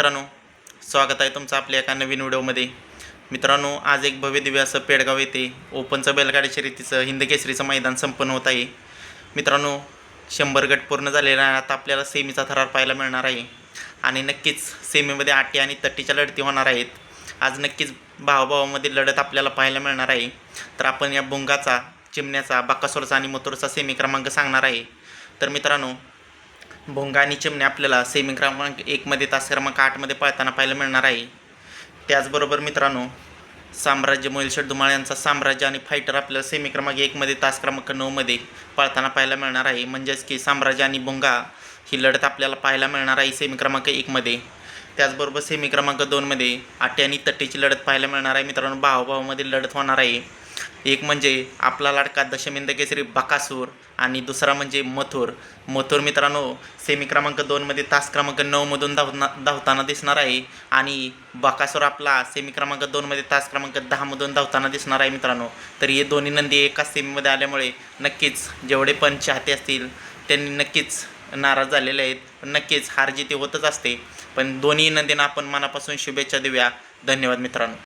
मित्रांनो स्वागत आहे तुमचं आपल्या एका नवीन व्हिडिओमध्ये. मित्रांनो आज एक भव्य दिव्य असं पेडगाव येथे ओपनचं बैलगाडी शर्यतीचं हिंदकेसरीचं मैदान संपन्न होत आहे. मित्रांनो शंभर गट पूर्ण झालेला आहे आता आपल्याला सेमीचा थरार पाहायला मिळणार आहे. आणि नक्कीच सेमीमध्ये आटी आणि तट्टीच्या लढती होणार आहेत. आज नक्कीच भावाभावामध्ये लढत आपल्याला पाहायला मिळणार आहे. तर आपण या भुंगाचा चिमण्याचा बाकासोरचा आणि मथुरचा सेमी क्रमांक सांगणार आहे. तर मित्रांनो भोंगा आणि चिमणे आपल्याला सेमी क्रमांक एकमध्ये तास क्रमांक आठमध्ये पळताना पाहायला मिळणार आहे. त्याचबरोबर मित्रांनो साम्राज्य मोहिलशेठ धुमाळ यांचा साम्राज्य आणि फायटर आपल्याला सेमी क्रमांक एकमध्ये तास क्रमांक नऊमध्ये पळताना पाहायला मिळणार आहे. म्हणजेच की साम्राज्य आणि भोंगा ही लढत आपल्याला पाहायला मिळणार आहे सेमी क्रमांक एकमध्ये त्याचबरोबर सेमी क्रमांक दोनमध्ये आटे आणि तट्टीची लढत पाहायला मिळणार आहे. मित्रांनो भावाभावामध्ये लढत होणार आहे. एक म्हणजे आपला लाडका दशमिंद केसरी बकासूर आणि दुसरा म्हणजे मथुर. मथुर मित्रांनो सेमी क्रमांक दोनमध्ये तास क्रमांक नऊमधून धावना धावताना दिसणार आहे. आणि बकासूर आपला सेमी क्रमांक दोनमध्ये तास क्रमांक दहामधून धावताना दिसणार आहे मित्रांनो. तर हे दोन्ही नंदी एकाच सेमीमध्ये आल्यामुळे नक्कीच जेवढे पण चाहते असतील त्यांनी नक्कीच नाराज झालेले आहेत. पण नक्कीच हार जिथे होतच असते. पण दोन्ही नंदींना आपण मनापासून शुभेच्छा देऊया. धन्यवाद मित्रांनो.